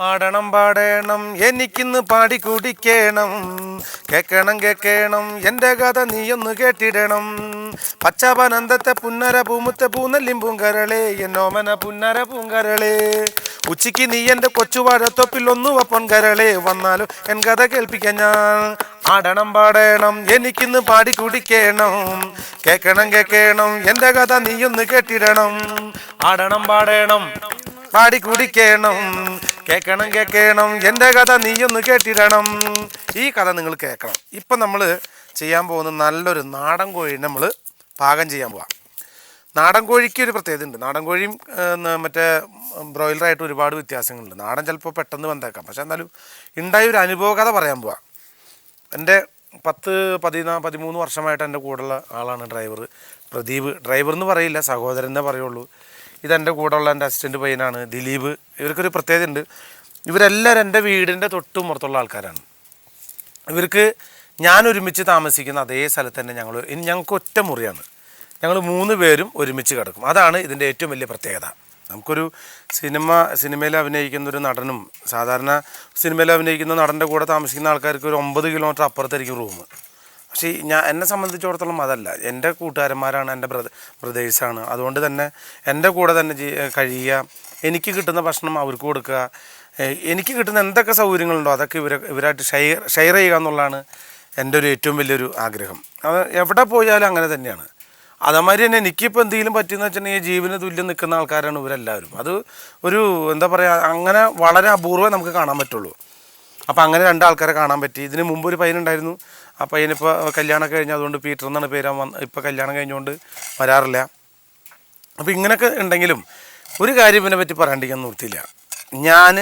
ആടണം പാടേണം എനിക്കിന്ന് പാടി കുടിക്കണം. കേക്കണം കേക്കണം എന്റെ കഥ നീയൊന്ന് കേട്ടിടണം. പച്ചപനന്തത്തെ പുന്നര പൂമുത്ത പൂന്നല്ലിം പൂങ്കരളെ എന്നോമന പുന്നര പൂങ്കരളെ ഉച്ചയ്ക്ക് നീ എന്റെ കൊച്ചുവാഴത്തൊപ്പിൽ ഒന്നു വപ്പൻ കരളേ വന്നാലും എൻ കഥ കേൾപ്പിക്കാൻ ഞാൻ. ആടണം പാടേണം എനിക്കിന്ന് പാടി കുടിക്കണം. കേക്കണം കേക്കണം എന്റെ കഥ നീയൊന്ന് കേട്ടിടണം. ആടണം പാടണം പാടി കുടിക്കണം. കേൾക്കണം കേൾക്കണം എന്റെ കഥ നീയൊന്ന് കേട്ടിടണം ഈ കഥ നിങ്ങൾ കേൾക്കണം ഇപ്പം നമ്മൾ ചെയ്യാൻ പോകുന്ന നല്ലൊരു നാടൻ കോഴി നമ്മൾ പാകം ചെയ്യാൻ പോവാം. നാടൻ കോഴിക്ക് ഒരു പ്രത്യേകത ഉണ്ട്. നാടൻ കോഴിയും മറ്റേ ബ്രോയിലറായിട്ട് ഒരുപാട് വ്യത്യാസങ്ങളുണ്ട്. നാടൻ ചിലപ്പോൾ പെട്ടെന്ന് വന്നേക്കാം. പക്ഷേ എന്നാലും ഉണ്ടായ ഒരു അനുഭവ കഥ പറയാൻ പോവാം. എന്റെ പത്ത് പതിനാ പതിമൂന്ന് വർഷമായിട്ട് എന്റെ കൂടെയുള്ള ആളാണ് ഡ്രൈവർ. പ്രദീപ്. ഡ്രൈവർ എന്ന് പറയില്ല സഹോദരൻ എന്നേ പറയുള്ളൂ. ഇതെന്റെ കൂടെയുള്ള എന്റെ അസിസ്റ്റന്റ് പയ്യനാണ് ദിലീപ്. ഇവർക്കൊരു പ്രത്യേകത ഉണ്ട് ഇവരെല്ലാവരും എന്റെ വീടിന്റെ തൊട്ടുമുറത്തുള്ള ആൾക്കാരാണ്. ഇവർക്ക് ഞാൻ ഒരുമിച്ച് താമസിക്കുന്ന അതേ സ്ഥലത്ത് തന്നെ ഞങ്ങൾ ഇനി ഞങ്ങൾക്ക് ഒറ്റ മുറിയാണ്. ഞങ്ങൾ മൂന്ന് പേരും ഒരുമിച്ച് കിടക്കും. അതാണ് ഇതിന്റെ ഏറ്റവും വലിയ പ്രത്യേകത. നമുക്കൊരു സിനിമ സിനിമയിൽ അഭിനയിക്കുന്ന ഒരു നടനും സാധാരണ സിനിമയിൽ അഭിനയിക്കുന്ന നടന്റെ കൂടെ താമസിക്കുന്ന ആൾക്കാർക്ക് ഒരു ഒമ്പത് കിലോമീറ്റർ അപ്പുറത്തായിരിക്കും റൂം. പക്ഷേ ഞാൻ എന്നെ സംബന്ധിച്ചിടത്തോളം അതല്ല. എന്റെ കൂട്ടുകാരന്മാരാണ് എന്റെ ബ്രദ ബ്രദേഴ്സാണ്. അതുകൊണ്ട് തന്നെ എന്റെ കൂടെ തന്നെ ജീ കഴിയുക എനിക്ക് കിട്ടുന്ന ഭക്ഷണം അവർക്ക് കൊടുക്കുക എനിക്ക് കിട്ടുന്ന എന്തൊക്കെ സൗകര്യങ്ങളുണ്ടോ അതൊക്കെ ഇവരെ ഇവരായിട്ട് ഷെയർ ഷെയർ ചെയ്യുക എന്നുള്ളതാണ് എന്റെ ഒരു ഏറ്റവും വലിയൊരു ആഗ്രഹം. അത് എവിടെ പോയാലും അങ്ങനെ തന്നെയാണ്. അതേമാതിരി തന്നെ എനിക്കിപ്പോൾ എന്തെങ്കിലും പറ്റിയെന്ന് വെച്ചിട്ടുണ്ടെങ്കിൽ ജീവന് തുല്യം നിൽക്കുന്ന ആൾക്കാരാണ് ഇവരെല്ലാവരും. അത് ഒരു എന്താ പറയുക അങ്ങനെ വളരെ അപൂർവം നമുക്ക് കാണാൻ പറ്റുള്ളൂ. അപ്പോൾ അങ്ങനെ രണ്ട് ആൾക്കാരെ കാണാൻ പറ്റി. ഇതിന് മുമ്പ് ഒരു പയ്യനുണ്ടായിരുന്നു. ആ പയ്യനിപ്പോൾ കല്യാണം കഴിഞ്ഞ് അതുകൊണ്ട് പീറ്റർ എന്നാണ് പേര് വന്ന് ഇപ്പോൾ കല്യാണം കഴിഞ്ഞുകൊണ്ട് വരാറില്ല. അപ്പോൾ ഇങ്ങനെയൊക്കെ ഉണ്ടെങ്കിലും ഒരു കാര്യം ഇതിനെ പറ്റി പറയാണ്ടിരിക്കാൻ നിർത്തിയില്ല ഞാൻ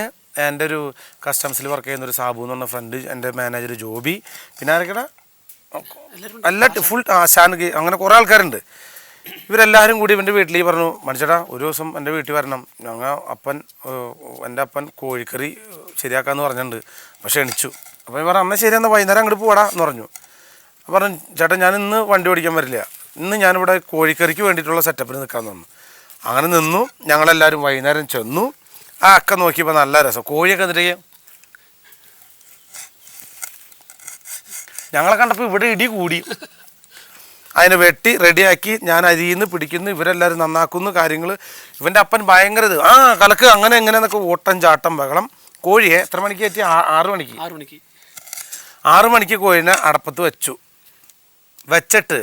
എന്റെ ഒരു കസ്റ്റംസിൽ വർക്ക് ചെയ്യുന്ന ഒരു സാബു എന്ന് പറഞ്ഞ ഫ്രണ്ട് എന്റെ മാനേജർ ജോബി പിന്നെ ആരൊക്കെടാ? അല്ല ഫുൾ ആശാനുകി അങ്ങനെ കുറേ ആൾക്കാരുണ്ട്. ഇവരെല്ലാവരും കൂടി ഇവന്റെ വീട്ടിലേക്ക് പറഞ്ഞു മനുഷ്യടാ ഒരു ദിവസം എന്റെ വീട്ടിൽ വരണം. ഞങ്ങൾ അപ്പൻ എന്റെ അപ്പൻ കോഴിക്കറി ശരിയാക്കാമെന്ന് പറഞ്ഞിട്ടുണ്ട്. പക്ഷെ എണിച്ചു. അപ്പോൾ ഞാൻ പറഞ്ഞു അമ്മ ശരി എന്നാൽ വൈകുന്നേരം അങ്ങോട്ട് പോടാ എന്ന് പറഞ്ഞു. അപ്പോൾ പറഞ്ഞു ചേട്ടാ ഞാൻ ഇന്ന് വണ്ടി ഓടിക്കാൻ വരില്ല. ഇന്ന് ഞാനിവിടെ കോഴിക്കറിക്ക് വേണ്ടിയിട്ടുള്ള സെറ്റപ്പിന് നിൽക്കാൻ തന്നു അങ്ങനെ നിന്നു ഞങ്ങളെല്ലാവരും വൈകുന്നേരം ചെന്നു. ആ അക്ക നോക്കിയപ്പോൾ നല്ല രസം. കോഴിയൊക്കെ എന്നിട്ട് ഞങ്ങളെ കണ്ടപ്പോൾ ഇവിടെ ഇടി കൂടി. അതിനെ വെട്ടി റെഡിയാക്കി ഞാൻ അരിയുന്നു പിടിക്കുന്നു. ഇവരെല്ലാവരും നന്നാക്കുന്നു. കാര്യങ്ങൾ ഇവന്റെ അപ്പൻ ഭയങ്കര ഇത്. ആ കലക്ക് അങ്ങനെ എങ്ങനെ എന്നൊക്കെ ഓട്ടം ചാട്ടം ബഹളം. കോഴിയെ എത്ര മണിക്ക് ആ- ആറ് മണിക്ക്. ആറ് മണിക്ക്. ആറു മണിക്ക് കോഴിനെ അടപ്പത്ത് വെച്ചു. വെച്ചിട്ട്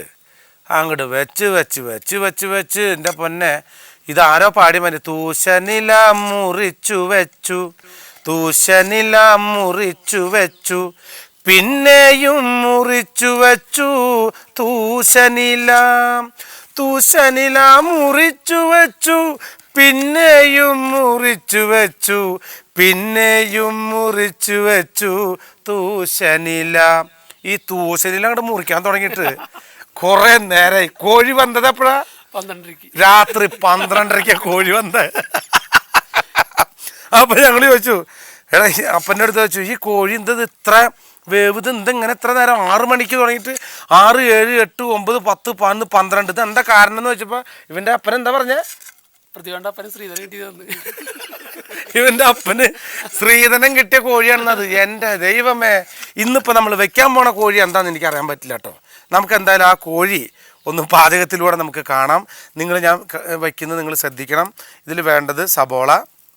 അങ്ങോട്ട് വെച്ച് വെച്ച് വെച്ച് വെച്ച് വെച്ച് എന്റെ പൊന്നെ ഇതാരോ പാടി മതി. തൂശനില മുറിച്ചു വെച്ചു തൂശനില മുറിച്ചു വെച്ചു പിന്നെയും മുറിച്ചു വെച്ചു. തൂശനില തൂശനില മുറിച്ചു വെച്ചു പിന്നെയും മുറിച്ചു വെച്ചു പിന്നെയും മുറിച്ചു വെച്ചു തൂശനില. ഈ തൂശനില അങ്ങോട്ട് മുറിക്കാൻ തുടങ്ങിയിട്ട് കുറെ നേരായി. കോഴി വന്നത് എപ്പോഴാ? പന്ത്രണ്ടരക്ക് രാത്രി പന്ത്രണ്ടരയ്ക്ക് കോഴി വന്നത് അപ്പൊ ഞങ്ങൾ ചോദിച്ചു എടാ അപ്പന്റെ അടുത്ത് ചോദിച്ചു ഈ കോഴി എന്തത് ഇത്ര വേവ് ഇത് എന്തെങ്ങനെ ഇത്ര നേരം ആറ് മണിക്ക് തുടങ്ങിയിട്ട് ആറ് ഏഴ് എട്ട് ഒമ്പത് പത്ത് പതിനൊന്ന് പന്ത്രണ്ട് ഇത് എന്താ കാരണം എന്ന് വെച്ചപ്പോൾ ഇവന്റെ അപ്പൻ എന്താ പറഞ്ഞേ? പ്രതികണ്ഠ അപ്പന് ശ്രീധരൻ കിട്ടി തന്നു. ഇവന്റെ അപ്പന് ശ്രീധനം കിട്ടിയ കോഴിയാണെന്നത് എന്റെ ദൈവമേ ഇന്നിപ്പോൾ നമ്മൾ വെക്കാൻ പോണ കോഴി എന്താണെന്ന് എനിക്ക് അറിയാൻ പറ്റില്ല കേട്ടോ നമുക്ക് എന്തായാലും ആ കോഴി ഒന്ന് പാചകത്തിലൂടെ നമുക്ക് കാണാം. നിങ്ങൾ ഞാൻ വയ്ക്കുന്നത് നിങ്ങൾ ശ്രദ്ധിക്കണം. ഇതിൽ വേണ്ടത് സബോള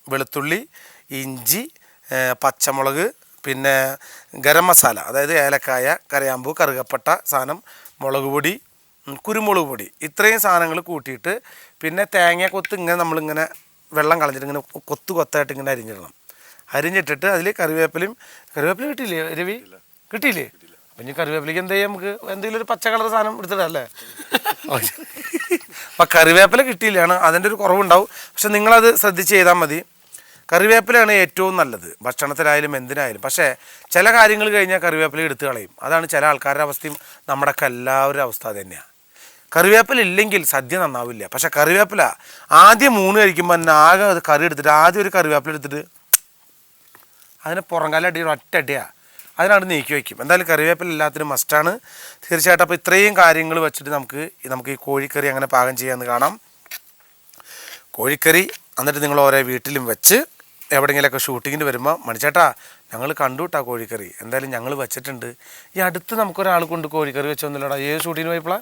വെളുത്തുള്ളി ഇഞ്ചി പച്ചമുളക് പിന്നെ ഗരം മസാല അതായത് ഏലക്കായ കരയാമ്പൂ കറുകപ്പട്ട സാധനം മുളക് പൊടി കുരുമുളക് പൊടി. ഇത്രയും സാധനങ്ങൾ കൂട്ടിയിട്ട് പിന്നെ തേങ്ങ കൊത്ത് ഇങ്ങനെ നമ്മളിങ്ങനെ വെള്ളം കളഞ്ഞിട്ട് ഇങ്ങനെ കൊത്ത് കൊത്തായിട്ട് ഇങ്ങനെ അരിഞ്ഞിടണം. അരിഞ്ഞിട്ടിട്ട് അതിൽ കറിവേപ്പിലയും കറിവേപ്പില കിട്ടിയില്ലേ രവി? കിട്ടിയില്ലേ. അപ്പം ഇനി കറിവേപ്പിലേക്ക് എന്ത് ചെയ്യാം? നമുക്ക് എന്തെങ്കിലും ഒരു പച്ച കളർ സാധനം എടുത്തിടല്ലേ അപ്പം കറിവേപ്പില കിട്ടിയില്ലാണ്. അതിന്റെ ഒരു കുറവുണ്ടാവും. പക്ഷെ നിങ്ങളത് ശ്രദ്ധിച്ച് ചെയ്താൽ മതി. കറിവേപ്പിലയാണ് ഏറ്റവും നല്ലത്. ഭക്ഷണത്തിലായാലും എന്തിനായാലും. പക്ഷേ ചില കാര്യങ്ങൾ കഴിഞ്ഞാൽ കറിവേപ്പില എടുത്തു കളയും. അതാണ് ചില ആൾക്കാരുടെ അവസ്ഥയും. നമ്മുടെയൊക്കെ എല്ലാവരുടെ അവസ്ഥ തന്നെയാണ് കറിവേപ്പില ഇല്ലെങ്കിൽ സദ്യ നന്നാവില്ല. പക്ഷെ കറിവേപ്പില ആദ്യം മൂന്ന് കഴിക്കുമ്പോൾ തന്നെ ആകെ അത് കറി എടുത്തിട്ട് ആദ്യം ഒരു കറിവേപ്പില എടുത്തിട്ട് അതിന് പുറങ്കാലടി ഒരു അടിയാണ് അതിനാണ് നീക്കി വയ്ക്കും എന്തായാലും കറിവേപ്പില എല്ലാത്തിനും മസ്റ്റാണ് തീർച്ചയായിട്ടും അപ്പോൾ ഇത്രയും കാര്യങ്ങൾ വെച്ചിട്ട് നമുക്ക് നമുക്ക് ഈ കോഴിക്കറി അങ്ങനെ പാകം ചെയ്യാമെന്ന് കാണാം. കോഴിക്കറി എന്നിട്ട് നിങ്ങൾ ഓരോ വീട്ടിലും വെച്ച് എവിടെയെങ്കിലുമൊക്കെ ഷൂട്ടിങ്ങിന് വരുമ്പോൾ മണിച്ചേട്ടാ ഞങ്ങൾ കണ്ടു കേട്ടാ കോഴിക്കറി. എന്തായാലും ഞങ്ങൾ വെച്ചിട്ടുണ്ട്. ഈ അടുത്ത് നമുക്കൊരാൾ കൊണ്ട് കോഴിക്കറി വെച്ചൊന്നുമില്ലടാ. ഏത് ഷൂട്ടിങ്ങിന് പോയപ്പോഴാ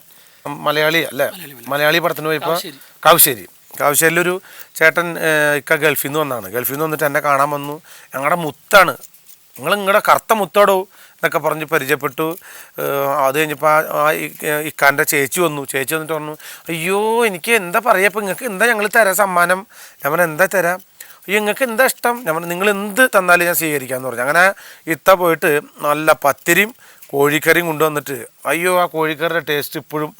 മലയാളി അല്ലേ? മലയാളി പടത്തിന് പോയപ്പോൾ കാവശ്ശേരി. കാവശ്ശേരി. കാവശ്ശേരിയിലൊരു ചേട്ടൻ ഇക്ക ഗൾഫിൽ നിന്ന് വന്നാണ്. ഗൾഫിൽ നിന്ന് വന്നിട്ട് എന്നെ കാണാൻ വന്നു. ഞങ്ങളുടെ മുത്താണ്. നിങ്ങൾ നിങ്ങളുടെ കറുത്ത മുത്തോടോ എന്നൊക്കെ പറഞ്ഞ് പരിചയപ്പെട്ടു. അത് കഴിഞ്ഞപ്പോൾ ആ- ഇക്കാന്റെ ചേച്ചി വന്നു. ചേച്ചി വന്നിട്ട് പറഞ്ഞു അയ്യോ എനിക്ക് എന്താ പറയുക നിങ്ങൾക്ക് എന്താ ഞങ്ങൾ തരാം സമ്മാനം? ഞാൻ എന്താ തരാം? അയ്യോ നിങ്ങൾക്ക് എന്താ ഇഷ്ടം? ഞാൻ നിങ്ങൾ എന്ത് തന്നാലും ഞാൻ സ്വീകരിക്കാമെന്ന് പറഞ്ഞു. അങ്ങനെ ഇത്ത പോയിട്ട് നല്ല പത്തിരിയും കോഴിക്കറിയും കൊണ്ടുവന്നിട്ട് അയ്യോ ആ കോഴിക്കറിയുടെ ടേസ്റ്റ് ഇപ്പോഴും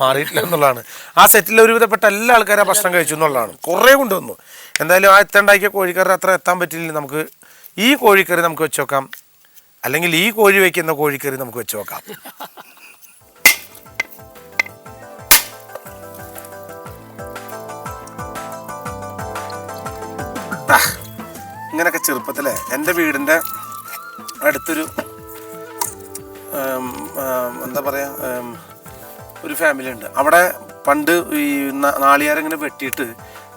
മാറിയിട്ടില്ല എന്നുള്ളതാണ്. ആ സെറ്റിൽ ഒരുവിധപ്പെട്ട എല്ലാ ആൾക്കാരും ആ ഭക്ഷണം കഴിച്ചു എന്നുള്ളതാണ്. കുറേ കൊണ്ടുവന്നു. എന്തായാലും ആ എത്തണ്ടാക്കിയ കോഴിക്കറി അത്ര എത്താൻ പറ്റില്ല നമുക്ക് ഈ കോഴിക്കറി നമുക്ക് വെച്ച് നോക്കാം. അല്ലെങ്കിൽ ഈ കോഴി വയ്ക്കുന്ന കോഴിക്കറി നമുക്ക് വെച്ച് നോക്കാം. ഇങ്ങനെയൊക്കെ ചെറുപ്പത്തിലെ എന്റെ വീടിന്റെ അടുത്തൊരു എന്താ പറയുക ഒരു ഫാമിലി ഉണ്ട്. അവിടെ പണ്ട് ഈ നാളികേരം ഇങ്ങനെ വെട്ടിയിട്ട്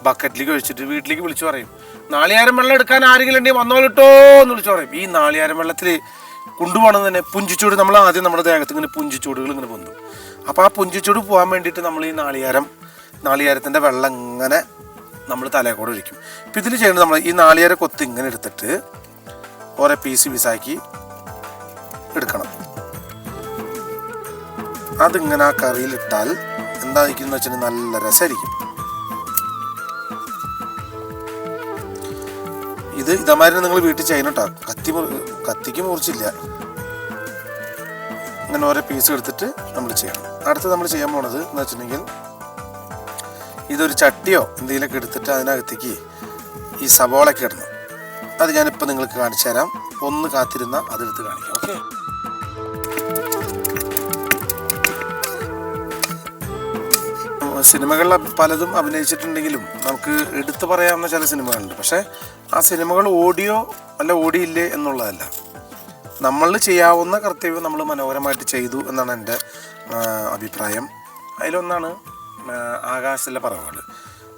ബക്കറ്റിലേക്ക് ഒഴിച്ചിട്ട് വീട്ടിലേക്ക് വിളിച്ചു പറയും. നാളികേരം വെള്ളം എടുക്കാൻ ആരെങ്കിലും ഉണ്ടെങ്കിൽ വന്നോളിട്ടോ എന്ന് വിളിച്ചു പറയും. ഈ നാളികേരം വെള്ളത്തിൽ കൊണ്ടുപോകണം തന്നെ പുഞ്ചിച്ചൂട് നമ്മൾ ആദ്യം നമ്മുടെ ദേഹത്ത് ഇങ്ങനെ പുഞ്ചിച്ചൂടുകൾ ഇങ്ങനെ പൊന്തും. അപ്പോൾ ആ പുഞ്ചിച്ചൂട് പോകാൻ വേണ്ടിയിട്ട് നമ്മൾ ഈ നാളികേരം നാളികേരത്തിന്റെ വെള്ളം ഇങ്ങനെ നമ്മൾ തലേക്കൂടെ കൂടെ ഒഴിക്കും. ഇപ്പം ഇതിൽ ചെയ്യുന്നത് നമ്മൾ ഈ നാളികേര കൊത്ത് ഇങ്ങനെ എടുത്തിട്ട് ഓരോ പീസ് പീസാക്കി എടുക്കണം. അതിങ്ങനെ ആ കറിയിലിട്ടാൽ എന്തായിരിക്കും വെച്ചാൽ നല്ല രസമായിരിക്കും. ഇത് ഇതമാതിരി നിങ്ങൾ വീട്ടിൽ ചെയ്യണം കേട്ടോ കത്തി കത്തിക്ക് മുറിച്ചില്ല. അങ്ങനെ ഓരോ പീസ് എടുത്തിട്ട് നമ്മൾ ചെയ്യണം. അടുത്ത് നമ്മൾ ചെയ്യാൻ പോണത് എന്ന് വെച്ചിട്ടുണ്ടെങ്കിൽ ഇതൊരു ചട്ടിയോ എന്തെങ്കിലുമൊക്കെ എടുത്തിട്ട് അതിനകത്തേക്ക് ഈ സവോളൊക്കെ ഇടണം. അത് ഞാനിപ്പോൾ നിങ്ങൾക്ക് കാണിച്ചു തരാം. ഒന്ന് കാത്തിരുന്ന അതെടുത്ത് കാണിക്കാം. ഓക്കെ? സിനിമകളിൽ പലതും അഭിനയിച്ചിട്ടുണ്ടെങ്കിലും നമുക്ക് എടുത്തു പറയാവുന്ന ചില സിനിമകളുണ്ട്. പക്ഷേ ആ സിനിമകൾ ഓഡിയോ അല്ല ഓടിയില്ലേ എന്നുള്ളതല്ല. നമ്മൾ ചെയ്യാവുന്ന കർത്തവ്യം നമ്മൾ മനോഹരമായിട്ട് ചെയ്തു എന്നാണ് എന്റെ അഭിപ്രായം. അതിലൊന്നാണ് ആകാശത്തിലെ പറവുകൾ.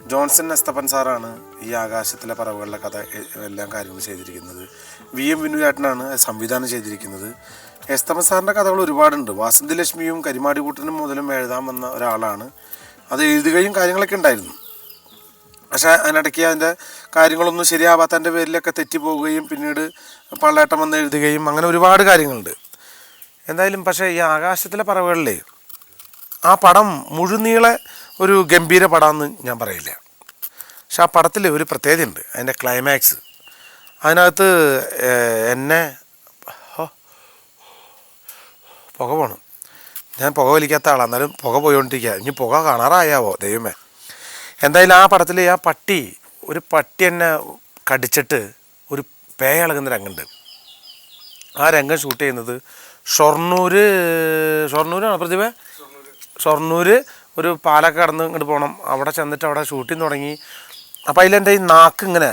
ജോൺസൺ എസ്തപ്പൻ സാറാണ് ഈ ആകാശത്തിലെ പറവുകളുടെ കഥ എല്ലാം കാര്യങ്ങൾ ചെയ്തിരിക്കുന്നത്. വി എം വിനുചേട്ടനാണ് സംവിധാനം ചെയ്തിരിക്കുന്നത്. എസ്തപ്പൻ സാറിന്റെ കഥകൾ ഒരുപാടുണ്ട്. വാസന്തി ലക്ഷ്മിയും കരിമാടി കൂട്ടനും മുതലും എഴുതാൻ വന്ന ഒരാളാണ് അത് എഴുതുകയും കാര്യങ്ങളൊക്കെ ഉണ്ടായിരുന്നു. പക്ഷേ അതിനിടയ്ക്ക് അതിന്റെ കാര്യങ്ങളൊന്നും ശരിയാവാത്തതിന്റെ പേരിലൊക്കെ തെറ്റിപ്പോവുകയും പിന്നീട് പള്ളേട്ടം വന്ന് എഴുതുകയും അങ്ങനെ ഒരുപാട് കാര്യങ്ങളുണ്ട്. എന്തായാലും പക്ഷേ ഈ ആകാശത്തിലെ പറവുകളിലെ ആ പടം മുഴുനീളെ ഒരു ഗംഭീര പടമെന്ന് ഞാൻ പറയില്ല. പക്ഷെ ആ പടത്തിൽ ഒരു പ്രത്യേകതയുണ്ട്. അതിന്റെ ക്ലൈമാക്സ് അതിനകത്ത് എന്നെ പുക പോണം. ഞാൻ പുക വലിക്കാത്ത ആളാണ് എന്നാലും പുക പോയോണ്ടിരിക്കുക ഇനി പുക കാണാറായാവോ? ദൈവമേ. എന്തായാലും ആ പടത്തിൽ ആ പട്ടി ഒരു പട്ടി എന്നെ കടിച്ചിട്ട് ഒരു പേ ഇളകുന്ന രംഗമുണ്ട് ആ രംഗം ഷൂട്ട് ചെയ്യുന്നത് ഷൊർണൂർ ഷൊർണൂരാണ് പ്രതിഭ? ഷൊർണൂർ ഒരു പാലൊക്കെ കടന്ന് ഇങ്ങോട്ട് പോകണം അവിടെ ചെന്നിട്ട് അവിടെ ഷൂട്ടിങ് തുടങ്ങി. അപ്പോൾ അതിലെന്റെ ഈ നാക്ക് ഇങ്ങനെ?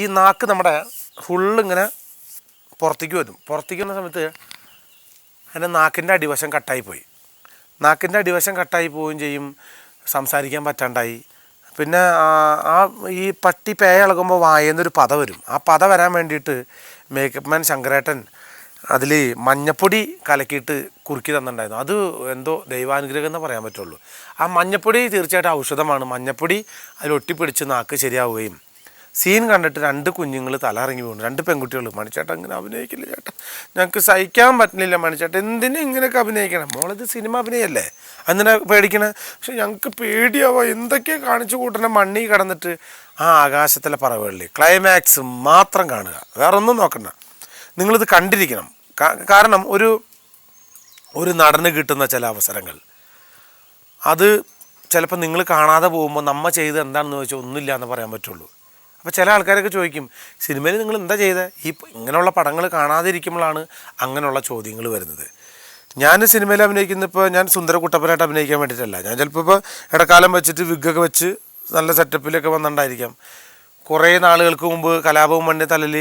ഈ നാക്ക് നമ്മുടെ ഫുള്ള് ഇങ്ങനെ പുറത്തേക്ക് വരും. പുറത്തേക്ക് വന്ന സമയത്ത് എന്റെ നാക്കിന്റെ അടിവശം കട്ടായി പോയി. നാക്കിന്റെ അടിവശം കട്ടായി പോവുകയും ചെയ്യും. സംസാരിക്കാൻ പറ്റാണ്ടായി. പിന്നെ ആ- ഈ പട്ടി പേയ ഇളകുമ്പോൾ വായെന്നൊരു പത വരും. ആ പത വരാൻ വേണ്ടിയിട്ട് മേക്കപ്പ് മാൻ ശങ്കരേട്ടൻ അതിൽ മഞ്ഞപ്പൊടി കലക്കിയിട്ട് കുറുക്കി തന്നിട്ടുണ്ടായിരുന്നു. അത് എന്തോ ദൈവാനുഗ്രഹം എന്ന് പറയാൻ പറ്റുള്ളൂ. ആ മഞ്ഞപ്പൊടി തീർച്ചയായിട്ടും ഔഷധമാണ്. മഞ്ഞപ്പൊടി അതിൽ ഒട്ടിപ്പിടിച്ച് നാക്ക് ശരിയാവുകയും സീൻ കണ്ടിട്ട് രണ്ട് കുഞ്ഞുങ്ങൾ തല ഇറങ്ങി വീണു. രണ്ട് പെൺകുട്ടികൾ മണിച്ചേട്ടൻ ഇങ്ങനെ അഭിനയിക്കില്ല ചേട്ടാ. ഞങ്ങൾക്ക് സഹിക്കാൻ പറ്റുന്നില്ല മണിച്ചേട്ടൻ. എന്തിനും ഇങ്ങനെയൊക്കെ അഭിനയിക്കണം? മോളിത് സിനിമ അഭിനയല്ലേ? അങ്ങനെ പേടിക്കണേ? പക്ഷെ ഞങ്ങൾക്ക് പേടിയാവോ? എന്തൊക്കെയാ കാണിച്ചു കൂട്ടണ മണ്ണി കടന്നിട്ട് ആ ആകാശത്തിലെ പറവുകളിൽ ക്ലൈമാക്സ് മാത്രം കാണുക. വേറെ ഒന്നും നോക്കണ്ട. നിങ്ങളിത് കണ്ടിരിക്കണം. കാരണം ഒരു ഒരു നടന് കിട്ടുന്ന ചില അവസരങ്ങൾ. അത് ചിലപ്പോൾ നിങ്ങൾ കാണാതെ പോകുമ്പോൾ നമ്മ ചെയ്ത് എന്താണെന്ന് ചോദിച്ചാൽ ഒന്നുമില്ല എന്ന് പറയാൻ പറ്റുള്ളൂ. അപ്പോൾ ചില ആൾക്കാരൊക്കെ ചോദിക്കും സിനിമയിൽ നിങ്ങൾ എന്താ ചെയ്തത് ഈ ഇങ്ങനെയുള്ള പടങ്ങൾ കാണാതിരിക്കുമ്പോഴാണ് അങ്ങനെയുള്ള ചോദ്യങ്ങൾ വരുന്നത്. ഞാൻ സിനിമയിൽ അഭിനയിക്കുന്ന ഇപ്പോൾ ഞാൻ സുന്ദരകുട്ടപ്പനായിട്ട് അഭിനയിക്കാൻ വേണ്ടിയിട്ടല്ല. ഞാൻ ചിലപ്പോൾ ഇപ്പോൾ ഇടക്കാലം വെച്ചിട്ട് വിഗൊക്കെ വെച്ച് നല്ല സെറ്റപ്പിലൊക്കെ വന്നിട്ടുണ്ടായിരിക്കാം. കുറേ നാളുകൾക്ക് മുമ്പ് കലാപവും മണ്ണിന്റെ തലയിൽ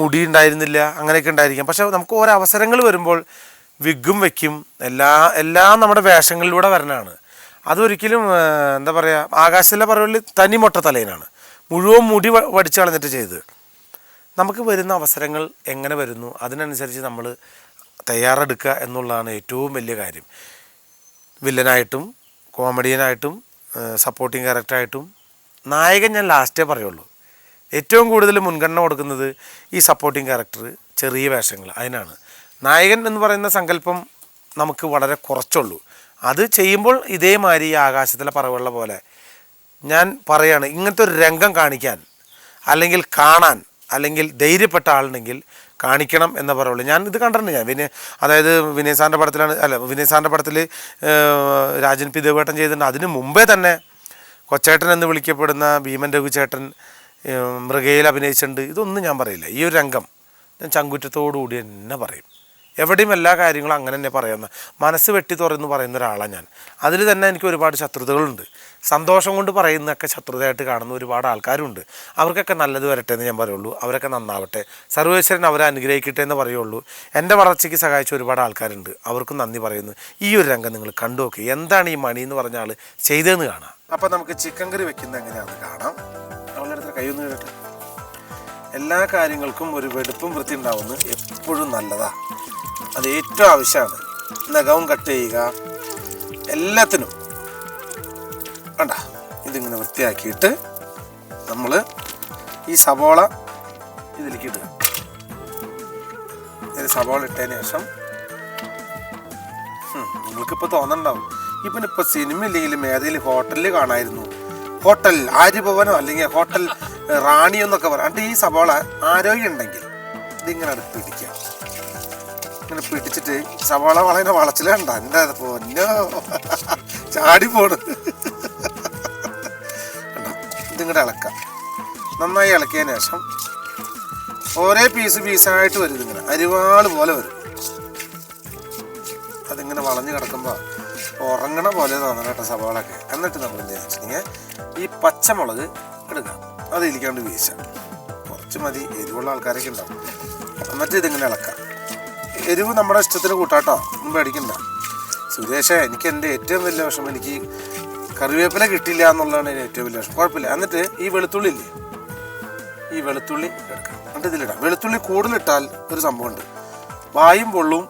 മുടി ഉണ്ടായിരുന്നില്ല അങ്ങനെയൊക്കെ ഉണ്ടായിരിക്കാം. പക്ഷേ നമുക്ക് ഓരോ അവസരങ്ങൾ വരുമ്പോൾ വിഗ്ഗും വയ്ക്കും എല്ലാ എല്ലാം നമ്മുടെ വേഷങ്ങളിലൂടെ വരണതാണ്. അതൊരിക്കലും എന്താ പറയുക ആകാശത്തിലെ പറവൽ തനിമൊട്ട തലയിനാണ് മുഴുവൻ മുടി വടിച്ചു കളഞ്ഞിട്ട് ചെയ്ത്. നമുക്ക് വരുന്ന അവസരങ്ങൾ എങ്ങനെ വരുന്നു? അതിനനുസരിച്ച് നമ്മൾ തയ്യാറെടുക്കുക എന്നുള്ളതാണ് ഏറ്റവും വലിയ കാര്യം. വില്ലനായിട്ടും കോമഡിയനായിട്ടും സപ്പോർട്ടിങ് ക്യാരക്ടറായിട്ടും നായകൻ ഞാൻ ലാസ്റ്റേ പറയുള്ളൂ. ഏറ്റവും കൂടുതൽ മുൻഗണന കൊടുക്കുന്നത് ഈ സപ്പോർട്ടിങ് ക്യാരക്ടർ ചെറിയ വേഷങ്ങൾ അതിനാണ്. നായകൻ എന്ന് പറയുന്ന സങ്കല്പം നമുക്ക് വളരെ കുറച്ചുള്ളൂ. അത് ചെയ്യുമ്പോൾ ഇതേമാതിരി ആകാശത്തിലെ പറവുള്ള പോലെ ഞാൻ പറയാണ് ഇങ്ങനത്തെ ഒരു രംഗം കാണിക്കാൻ അല്ലെങ്കിൽ കാണാൻ അല്ലെങ്കിൽ ധൈര്യപ്പെട്ട ആളുണ്ടെങ്കിൽ കാണിക്കണം എന്ന് പറയുള്ളൂ. ഞാൻ ഇത് കണ്ടിട്ടുണ്ട് ഞാൻ. വിനയ അതായത് വിനയ് സാറിന്റെ പടത്തിലാണ് അല്ല വിനയ് സാറിന്റെ പടത്തിൽ രാജൻ പി ദേവേട്ടൻ ചെയ്തിട്ടുണ്ട്. അതിന് മുമ്പേ തന്നെ കൊച്ചേട്ടൻ എന്ന് വിളിക്കപ്പെടുന്ന ഭീമൻ രഘുചേട്ടൻ മൃഗയിൽ അഭിനയിച്ചിട്ടുണ്ട്. ഇതൊന്നും ഞാൻ പറയില്ല. ഈ ഒരു രംഗം ഞാൻ ചങ്കുറ്റത്തോടു കൂടി തന്നെ പറയും. എവിടെയും എല്ലാ കാര്യങ്ങളും അങ്ങനെ തന്നെ പറയുന്ന മനസ്സ് വെട്ടി തുറന്ന് പറയുന്ന ഒരാളാണ് ഞാൻ. അതിൽ തന്നെ എനിക്ക് ഒരുപാട് ശത്രുതകളുണ്ട്. സന്തോഷം കൊണ്ട് പറയുന്നതൊക്കെ ശത്രുതയായിട്ട് കാണുന്ന ഒരുപാട് ആൾക്കാരുണ്ട്. അവർക്കൊക്കെ നല്ലത് വരട്ടെ എന്ന് ഞാൻ പറയുള്ളൂ. അവരൊക്കെ നന്നാവട്ടെ. സർവേശ്വരൻ അവരെ അനുഗ്രഹിക്കട്ടെ എന്ന് പറയുള്ളൂ. എന്റെ വളർച്ചയ്ക്ക് സഹായിച്ച ഒരുപാട് ആൾക്കാരുണ്ട്. അവർക്കും നന്ദി പറയുന്നു. ഈ ഒരു രംഗം നിങ്ങൾ കണ്ടു നോക്കി. എന്താണ് ഈ മണി എന്ന് പറഞ്ഞ ആൾ ചെയ്തതെന്ന് കാണാം. അപ്പോൾ നമുക്ക് ചിക്കൻ കറി വെക്കുന്ന എങ്ങനെയാണെന്ന് കാണാം. അടുത്ത് കൈയൊന്ന് കേട്ടെ എല്ലാ കാര്യങ്ങൾക്കും ഒരു വെടുപ്പും വൃത്തി ഉണ്ടാവുന്നത് എപ്പോഴും നല്ലതാ. അത് ഏറ്റവും ആവശ്യമാണ്. നഖവും കട്ട് ചെയ്യുക. എല്ലാത്തിനും. വേണ്ട ഇതിങ്ങനെ വൃത്തിയാക്കിയിട്ട് നമ്മൾ ഈ സവോള ഇതിലേക്ക് ഇടുക. ഇത് സവോള ഇട്ടതിന് ശേഷം നിങ്ങൾക്കിപ്പോൾ തോന്നണ്ടാവും. ഇപ്പം ഇപ്പോൾ സിനിമ ഇല്ലെങ്കിലും ഏതെങ്കിലും ഹോട്ടലിൽ കാണായിരുന്നു. ഹോട്ടൽ ആര്യഭവനോ അല്ലെങ്കിൽ ഹോട്ടൽ റാണിയോ എന്നൊക്കെ പറയാം ഈ സവോള ആരോഗ്യം ഉണ്ടെങ്കിൽ ഇതിങ്ങനെ അടുത്ത് പിടിക്കുക ഇങ്ങനെ പിടിച്ചിട്ട് സവാള വളരെ വളച്ചിലുണ്ട എന്റെ പൊന്നോ? ചാടി പോണ്. കണ്ടോ? ഇളക്കാം. നന്നായി ഇളക്കിയതിന് ശേഷം ഓരോ പീസ് പീസായിട്ട് വരും ഇതിങ്ങനെ. അരിവാൾ പോലെ വരും. അതിങ്ങനെ വളഞ്ഞു കിടക്കുമ്പോൾ ഉറങ്ങണ പോലെ തോന്നണം കേട്ടോ സവാളൊക്കെ എന്നിട്ട് നമ്മൾ എന്താ വെച്ചിട്ടുണ്ടെങ്കിൽ ഈ പച്ചമുളക് എടുക്കാം അത് ഇരിക്കാണ്ട് വീശാം കുറച്ച് മതി എരിവുള്ള ആൾക്കാരൊക്കെ ഉണ്ടാവും. എന്നിട്ട് ഇതിങ്ങനെ ഇളക്കാം. എരിവ് നമ്മുടെ ഇഷ്ടത്തിന് കൂട്ടാട്ടോ. ഒന്നും പേടിക്കണ്ട. സുരേഷേ എനിക്ക് എന്റെ ഏറ്റവും വലിയ വിഷമം എനിക്ക് കറിവേപ്പില കിട്ടില്ല എന്നുള്ളതാണ് എന്റെ ഏറ്റവും വലിയ വിഷമം. കുഴപ്പമില്ല. എന്നിട്ട് ഈ വെളുത്തുള്ളി ഇല്ലേ? ഈ വെളുത്തുള്ളി എടുക്കാം. എന്നിട്ട് ഇതിലിടാം. വെളുത്തുള്ളി കൂടുതലിട്ടാൽ ഒരു സംഭവമുണ്ട്. വായും പൊള്ളും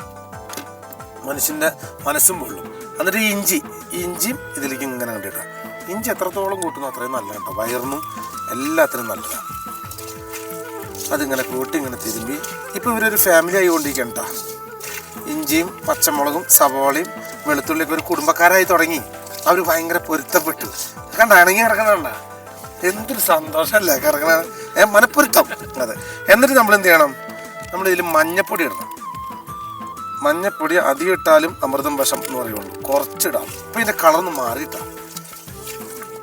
മനുഷ്യന്റെ മനസ്സും പൊള്ളും. എന്നിട്ട് ഈ ഇഞ്ചി ഇഞ്ചിയും ഇതിലേക്ക് ഇങ്ങനെ കണ്ടിട്ടാം ഇഞ്ചി എത്രത്തോളം കൂട്ടുന്നു അത്രയും നല്ലതാണ് വയറിനും എല്ലാത്തിനും നല്ലതാണ്. അതിങ്ങനെ കൂട്ടി ഇങ്ങനെ തിരുമ്പി ഇപ്പോൾ ഇവരൊരു ഫാമിലി ആയിക്കൊണ്ടിരിക്കണം കേട്ടോ ഇഞ്ചിയും പച്ചമുളകും സവോളയും വെളുത്തുള്ളിയൊക്കെ ഒരു കുടുംബക്കാരായി തുടങ്ങി. അവർ ഭയങ്കര പൊരുത്തപ്പെട്ടു. കണ്ട ഇണങ്ങി കിടക്കണണ്ട എന്തൊരു സന്തോഷമല്ലേ കിടക്കണ ഏ മനപ്പൊരുത്തം. അതെ. എന്നിട്ട് നമ്മൾ എന്ത് ചെയ്യണം? നമ്മൾ ഇതിൽ മഞ്ഞപ്പൊടി ഇടണം. മഞ്ഞപ്പൊടി അധികം ഇട്ടാലും അമൃതം വശം എന്ന് പറയുള്ളൂ. കുറച്ചിടാം. അപ്പോൾ ഇതിന്റെ കളർന്ന് മാറിയിട്ടാണ്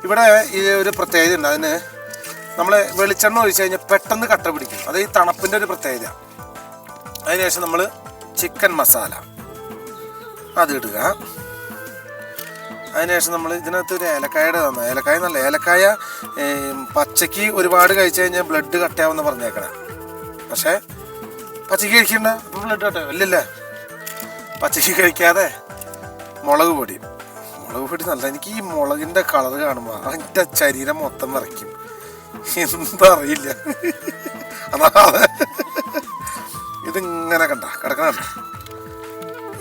ഇവിടെ ഈ ഒരു പ്രത്യേകത ഉണ്ട്. അതിന് നമ്മൾ വെളിച്ചെണ്ണ ഒഴിച്ച് കഴിഞ്ഞാൽ പെട്ടെന്ന് കട്ട പിടിക്കും. അത് ഈ തണുപ്പിന്റെ ഒരു പ്രത്യേകത. അതിനുശേഷം നമ്മൾ ചിക്കൻ മസാല. അത് ഇടുക. അതിനുശേഷം നമ്മൾ ഇതിനകത്ത് ഒരു ഏലക്കായുടെ തന്നെ. ഏലക്കായ നല്ല ഏലക്കായ പച്ചയ്ക്ക് ഒരുപാട് കഴിച്ചു കഴിഞ്ഞാൽ ബ്ലഡ് കട്ടയാവുമെന്ന് പറഞ്ഞേക്കണേ. പക്ഷേ പച്ചയ്ക്ക് കഴിക്കണ്ട. ബ്ലഡ് കട്ടയാവും ഇല്ലല്ലേ. പച്ചയ്ക്ക് കഴിക്കാതെ മുളക് പൊടി. മുളക് പൊടി നല്ല എനിക്ക് ഈ മുളകിന്റെ കളർ കാണുമ്പോൾ അതിന്റെ ശരീരം മൊത്തം വിറയ്ക്കും. എന്താ അറിയില്ല. അതാ ഇതിങ്ങനെ കണ്ട കിടക്കണ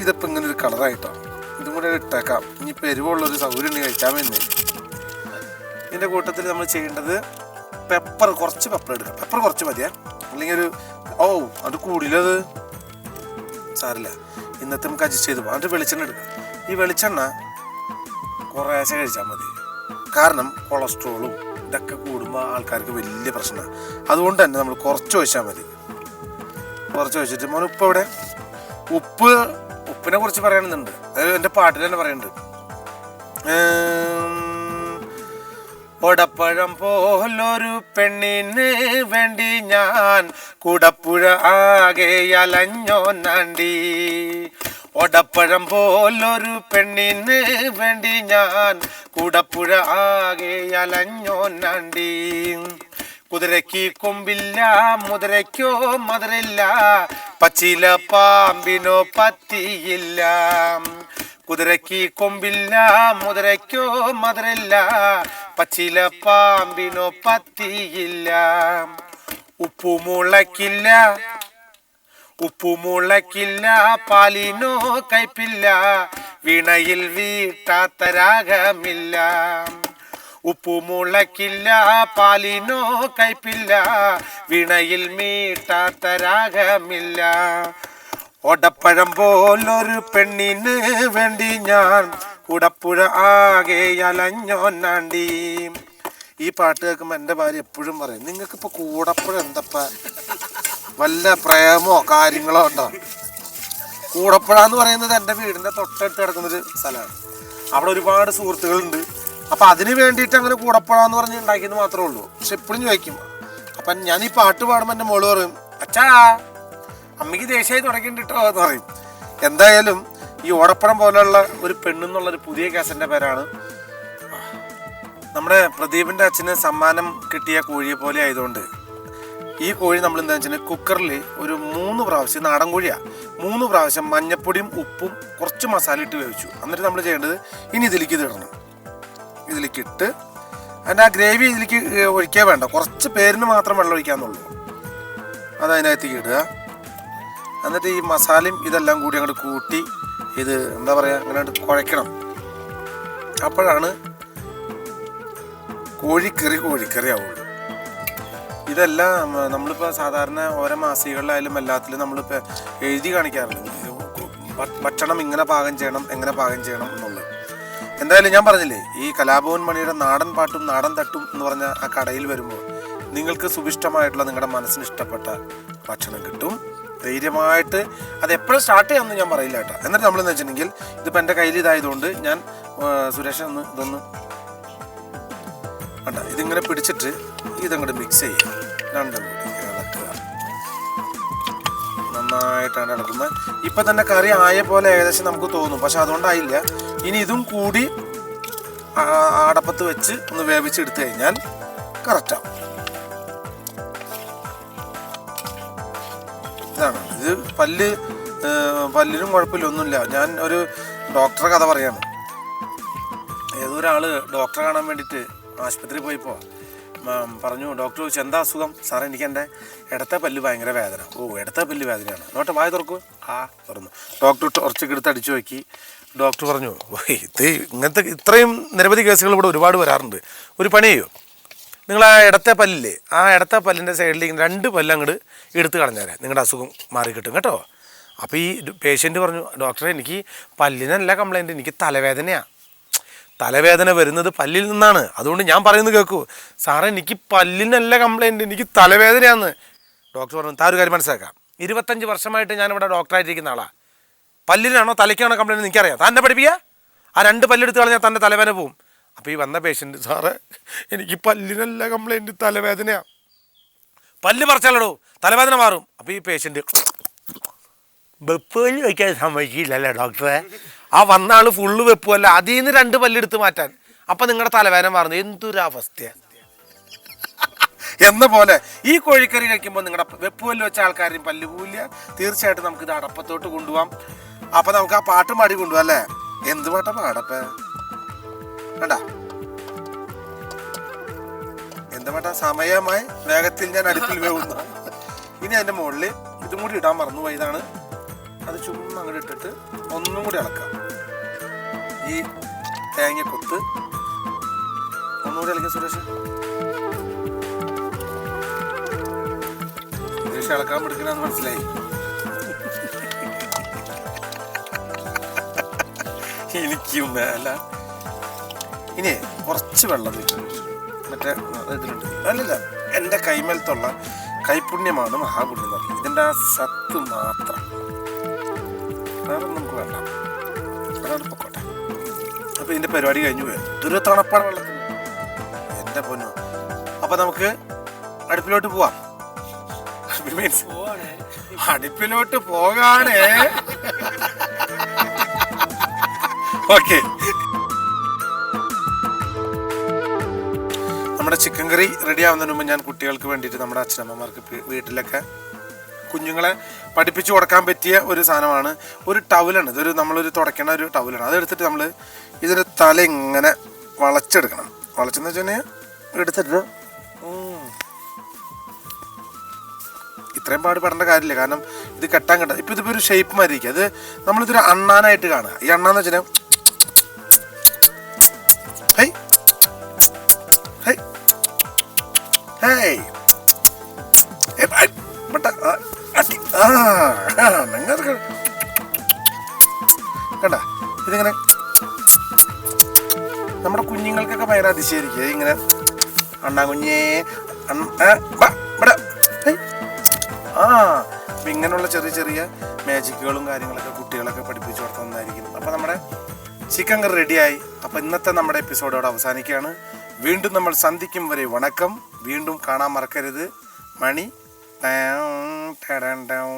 ഇതിപ്പോൾ ഇങ്ങനെ ഒരു കളറായിട്ടോ ഇതും കൂടെ ഇട്ടേക്കാം. ഇനിയിപ്പോൾ എരിവുള്ളൊരു സൗകര്യം ഉണ്ടെങ്കിൽ കഴിക്കാൻ വേണ്ടി. ഇതിന്റെ കൂട്ടത്തിൽ നമ്മൾ ചെയ്യേണ്ടത് പെപ്പർ കുറച്ച് പെപ്പർ എടുക്കാം. പെപ്പർ കുറച്ച് മതിയേ. അല്ലെങ്കിൽ ഒരു ഓ അത് കൂടിയില്ലത് സാറില്ല ഇന്നത്തെ നമുക്ക് അഡ്ജസ്റ്റ് ചെയ്ത് പോകാം എന്നിട്ട് വെളിച്ചെണ്ണ എടുക്കാം. ഈ വെളിച്ചെണ്ണ കുറേശ്ശെ കഴിച്ചാൽ മതി. കാരണം കൊളസ്ട്രോളും ഇതൊക്കെ കൂടുമ്പോൾ ആൾക്കാർക്ക് വലിയ പ്രശ്നമാണ് അതുകൊണ്ട് തന്നെ നമ്മൾ കുറച്ച് ഒഴിച്ചാൽ മതി. കുറച്ച് വെച്ചിട്ട് മോൻ ഉപ്പ് ഇവിടെ ഉപ്പ് ഉപ്പിനെ കുറിച്ച് പറയണമെന്നുണ്ട് അതായത് എന്റെ പാട്ടിൽ തന്നെ പറയുന്നുണ്ട് ഒടപ്പഴം പോലൊരു പെണ്ണിന് വേണ്ടി ഞാൻ കുടപ്പുഴ ആകെ അലഞ്ഞോ നാണ്ടി ഒടപ്പഴം പോലൊരു പെണ്ണിന് വേണ്ടി ഞാൻ കൂടപ്പുഴ ആകെ അലഞ്ഞോ നണ്ടി. കുതിരയ്ക്ക് കൊമ്പില്ല മുതിരയ്ക്കോ മധുരില്ല പച്ചില പാമ്പിനോ പത്തിയില്ല. കുതിരയ്ക്ക് കൊമ്പില്ല മുതിരയ്ക്കോ മധുരല്ല പച്ചില പാമ്പിനോ പത്തിയില്ല. ഉപ്പു മുളക്കില്ല ഉപ്പു മുളക്കില്ല പാലിനോ കയ്പില്ല വിണയിൽ വീട്ടാത്ത രാഗമില്ല. ഉപ്പു മുളക്കില്ല പാലിനോ കയ്പില്ല വിണയിൽ മീട്ടാത്ത രാഗമില്ല. ഒടപ്പഴം പോലൊരു പെണ്ണിന് വേണ്ടി ഞാൻ കുടപ്പുഴ ആകെ അലഞ്ഞോന്നാണ്ടി ഈ പാട്ട് കേൾക്കുമ്പോൾ എന്റെ ഭാര്യ എപ്പോഴും പറയും നിങ്ങൾക്കിപ്പോൾ കൂടപ്പുഴ എന്തപ്പ? വല്ല പ്രേമോ കാര്യങ്ങളോ ഉണ്ടോ? കൂടപ്പുഴ എന്ന് പറയുന്നത് എന്റെ വീടിന്റെ തൊട്ടടുത്ത് കിടക്കുന്നൊരു സ്ഥലമാണ്. അവിടെ ഒരുപാട് സുഹൃത്തുക്കളുണ്ട്. അപ്പം അതിന് വേണ്ടിയിട്ട് അങ്ങനെ കൂടപ്പുഴ എന്ന് പറഞ്ഞ് ഉണ്ടാക്കിയത് മാത്രമേ ഉള്ളൂ. പക്ഷെ എപ്പോഴും ചോദിക്കും. അപ്പം ഞാൻ ഈ പാട്ട് പാടുമ്പോൾ എന്റെ മോൾ പറയും അച്ഛാ അമ്മയ്ക്ക് ദേഷ്യമായി തുടങ്ങിയിട്ടോ എന്ന് പറയും. എന്തായാലും ഈ ഓടപ്പഴം പോലെയുള്ള ഒരു പെണ്ണെന്നുള്ളൊരു പുതിയ കേസിന്റെ പേരാണ്. നമ്മുടെ പ്രദീപിന്റെ അച്ഛന് സമ്മാനം കിട്ടിയ കോഴിയെ പോലെ ആയതുകൊണ്ട് ഈ കോഴി നമ്മൾ എന്താ വെച്ചാൽ കുക്കറിൽ ഒരു മൂന്ന് പ്രാവശ്യം നാടൻ കോഴിയാണ് മൂന്ന് പ്രാവശ്യം മഞ്ഞപ്പൊടിയും ഉപ്പും കുറച്ച് മസാല ഇട്ട് വേവിച്ചു. എന്നിട്ട് നമ്മൾ ചെയ്യേണ്ടത് ഇനി ഇതിലേക്ക് ഇത് ഇടണം. ഇതിലേക്ക് ഇട്ട് അതിന്റെ ആ ഗ്രേവി ഇതിലേക്ക് ഒഴിക്കാൻ വേണ്ട. കുറച്ച് പേരിന് മാത്രം വെള്ളം ഒഴിക്കാന്നുള്ളൂ. അത് അതിനകത്തേക്ക് ഇടുക. എന്നിട്ട് ഈ മസാലയും ഇതെല്ലാം കൂടി അങ്ങോട്ട് കൂട്ടി ഇത് എന്താ പറയുക അങ്ങനെ കുഴയ്ക്കണം. അപ്പോഴാണ് കോഴിക്കറി കോഴിക്കറി ആവുള്ളൂ. ഇതെല്ലാം നമ്മളിപ്പോൾ സാധാരണ ഓരോ മാസികകളിലായാലും എല്ലാത്തിലും നമ്മളിപ്പോൾ എഴുതി കാണിക്കാറുണ്ട്. ഭക്ഷണം ഇങ്ങനെ പാകം ചെയ്യണം എങ്ങനെ പാകം ചെയ്യണം എന്നുള്ളത്. എന്തായാലും ഞാൻ പറഞ്ഞില്ലേ ഈ കലാഭവൻ മണിയുടെ നാടൻ പാട്ടും നാടൻ തട്ടും എന്ന് പറഞ്ഞ ആ കടയിൽ വരുമ്പോൾ നിങ്ങൾക്ക് സുഭിഷ്ടമായിട്ടുള്ള നിങ്ങളുടെ മനസ്സിന് ഇഷ്ടപ്പെട്ട ഭക്ഷണം കിട്ടും. ധൈര്യമായിട്ട് അത് എപ്പോഴും സ്റ്റാർട്ട് ചെയ്യാമെന്ന് ഞാൻ പറയില്ല കേട്ടോ. എന്നിട്ട് നമ്മളെന്ന് വെച്ചിട്ടുണ്ടെങ്കിൽ ഇതിപ്പോൾ എന്റെ കയ്യിൽ ഇതായതുകൊണ്ട് ഞാൻ സുരേഷ് ഒന്ന് ഇതൊന്ന് കണ്ട ഇതിങ്ങനെ പിടിച്ചിട്ട് ഇതങ്ങോട്ട് മിക്സ് ചെയ്യുക. രണ്ടും കൂടി ഇളക്കുക. നന്നായിട്ടാണ് ഇളക്കുന്നത്. ഇപ്പം തന്നെ കറി ആയ പോലെ ഏകദേശം നമുക്ക് തോന്നും. പക്ഷെ അതുകൊണ്ടായില്ല. ഇനി ഇതും കൂടി അടപ്പത്ത് വെച്ച് ഒന്ന് വേവിച്ചെടുത്തു കഴിഞ്ഞാൽ കറക്റ്റാവും ഇതാണ്. ഇത് പല്ല് പല്ലിനും കുഴപ്പമില്ല ഒന്നുമില്ല ഞാൻ ഒരു ഡോക്ടറെ കഥ പറയാണ്. ഏതൊരാൾ ഡോക്ടറെ കാണാൻ വേണ്ടിയിട്ട് ആശുപത്രിയിൽ പോയപ്പോൾ പറഞ്ഞു ഡോക്ടർ ചോദിച്ചു എന്താ അസുഖം? സാറേ എനിക്ക് എന്റെ ഇടത്തെ പല്ല് ഭയങ്കര വേദന. ഓ ഇടത്തെ പല്ല് വേദനയാണ്. നോട്ടെ വായ തുറക്കൂ. ആ തുറന്നു. ഡോക്ടർ ടോർച്ചൊക്കെ എടുത്ത് അടിച്ചു നോക്കി. ഡോക്ടർ പറഞ്ഞു "ഓ, ഇത് ഇങ്ങനത്തെ ഇത്രയും നിരവധി കേസുകൾ ഇവിടെ ഒരുപാട് വരാറുണ്ട്. ഒരു പണി ചെയ്യൂ. നിങ്ങൾ ആ ഇടത്തെ പല്ലില്ലേ ആ ഇടത്തെ പല്ലിന്റെ സൈഡിൽ രണ്ട് പല്ല് അങ്ങോട്ട് എടുത്ത് കളഞ്ഞേരെ. നിങ്ങളുടെ അസുഖം മാറി കിട്ടും? കേട്ടോ അപ്പോൾ ഈ പേഷ്യന്റ് പറഞ്ഞു ഡോക്ടറെ എനിക്ക് പല്ലിനല്ല കംപ്ലൈന്റ് എനിക്ക് തലവേദനയാണ് തലവേദന വരുന്നത് പല്ലിൽ നിന്നാണ്. അതുകൊണ്ട് ഞാൻ പറയുന്നത് കേൾക്കൂ സാറേ എനിക്ക് പല്ലിനല്ല കംപ്ലൈന്റ് എനിക്ക് തലവേദനയാണ്. ഡോക്ടർ പറഞ്ഞു താ ഒരു കാര്യം മനസ്സിലാക്കാം. ഇരുപത്തഞ്ച് വർഷമായിട്ട് ഞാനിവിടെ ഡോക്ടറായിട്ടിരിക്കുന്ന ആളാണ് പല്ലിനാണോ തലയ്ക്കാണോ കംപ്ലൈന്റ് എനിക്കറിയാം. എന്നെ പഠിപ്പിക്കുക ആ രണ്ട് പല്ലെടുത്ത് കളഞ്ഞാൽ തന്റെ തലവേദന പോവും. അപ്പോൾ ഈ വന്ന പേഷ്യന്റ് സാറേ എനിക്ക് പല്ലിനല്ല കംപ്ലൈന്റ് തലവേദനയാണ് പല്ല് പറിച്ചാലോ തലവേദന മാറും. അപ്പോൾ ഈ പേഷ്യന്റ് വെപ്പ് പല്ല് വയ്ക്കാൻ സമ്മതിക്കില്ലല്ലേ ഡോക്ടറെ. ആ വന്ന ആൾ ഫുള്ള് വെപ്പുമല്ല അതിൽ നിന്ന് രണ്ട് പല്ലെടുത്ത് മാറ്റാൻ. അപ്പം നിങ്ങളുടെ തലവേദന മാറുന്നു. എന്തൊരവസ്ഥയാണ് എന്ന പോലെ ഈ കോഴിക്കറി കഴിക്കുമ്പോൾ നിങ്ങളുടെ വെപ്പുവല്ല് വെച്ച ആൾക്കാരും പല്ല് പോവില്ല തീർച്ചയായിട്ടും നമുക്ക് ഇത് അടപ്പത്തോട്ട് കൊണ്ടുപോകാം അപ്പം നമുക്ക് ആ പാട്ട് പാടി കൊണ്ടുപോകാം അല്ലേ? എന്ത് പാട്ടാ പാടപ്പ? വേണ്ട എന്ത് പാട്ടാ? സമയമായി. വേഗത്തിൽ ഞാൻ അടുപ്പിൽ വേവുന്നു. ഇനി അതിന്റെ മുകളിൽ ഇതും കൂടി ഇടാൻ മറന്നു പോയതാണ് അത് ചുമ്മാ അങ്ങോട്ട് ഇട്ടിട്ട് ഒന്നും കൂടി ഇളക്കാം ഈ തേങ്ങ കൊത്ത് ഒന്നുകൂടി ഇളക്കാം സുരേഷ്. സുരേഷ് ഇളക്കാൻ പിടിക്കണമെന്ന് മനസ്സിലായി. എനിക്കും അല്ല ഇനി കുറച്ച് വെള്ളം മറ്റേ ഇതിലുണ്ട്. അല്ലല്ല എന്റെ കൈമേലത്തുള്ള കൈപുണ്യമാണ് മഹാപുണ്യം ഇതിന്റെ ആ സത്ത് മാത്രം. വേറെ നമുക്ക് വേണ്ട. ഇതിന്റെ പരിപാടി കഴിഞ്ഞു പോയി. ഇതൊരു തണുപ്പാണ് വെള്ളത്തിൽ എന്റെ പൊന്നു. അപ്പോൾ നമുക്ക് അടുപ്പിലോട്ട് പോവാം. മീൻസ് അടുപ്പിലോട്ട് പോകാണേ. ഓക്കെ. നമ്മുടെ ചിക്കൻ കറി റെഡി ആവുന്നതിന് മുമ്പ് ഞാൻ കുട്ടികൾക്ക് വേണ്ടിയിട്ട് നമ്മുടെ അച്ഛനമ്മമാർക്ക് വീട്ടിലൊക്കെ കുഞ്ഞുങ്ങളെ പഠിപ്പിച്ചു കൊടുക്കാൻ പറ്റിയ ഒരു സാധനമാണ്. ഒരു ടവലാണ്. ഇതൊരു നമ്മളൊരു തുടയ്ക്കണ ഒരു ടവലാണ്. അതെടുത്തിട്ട് നമ്മൾ ഇതിന്റെ തല ഇങ്ങനെ വളച്ചെടുക്കണം. വളച്ചെന്ന് വെച്ച് കഴിഞ്ഞാൽ എടുത്തിട്ട്. ഇത്രയും പാട് പെടേണ്ട കാര്യമില്ല. കാരണം ഇത് കെട്ടാൻ കെട്ടാൻ ഇപ്പം ഇതിപ്പോൾ ഒരു ഷേപ്പ് മാതിരിക്കും അത് നമ്മളിതൊരു അണ്ണാനായിട്ട് കാണുക. ഈ അണ്ണാന്ന് വെച്ചാൽ അതിശയായിരിക്കും ഇങ്ങനെ അണ്ണാ കുഞ്ഞേ ആ, ഇങ്ങനെയുള്ള ചെറിയ ചെറിയ മാജിക്കുകളും കാര്യങ്ങളൊക്കെ കുട്ടികളൊക്കെ പഠിപ്പിച്ചു കൊടുത്തതായിരിക്കും അപ്പോൾ നമ്മുടെ ചിക്കൻ കറി റെഡിയായി അപ്പോൾ ഇന്നത്തെ നമ്മുടെ എപ്പിസോഡോട് അവസാനിക്കുകയാണ്. വീണ്ടും നമ്മൾ സന്ധിക്കും വരെ വണക്കം. വീണ്ടും കാണാൻ മറക്കരുത്. മണി. ടൗ ടം.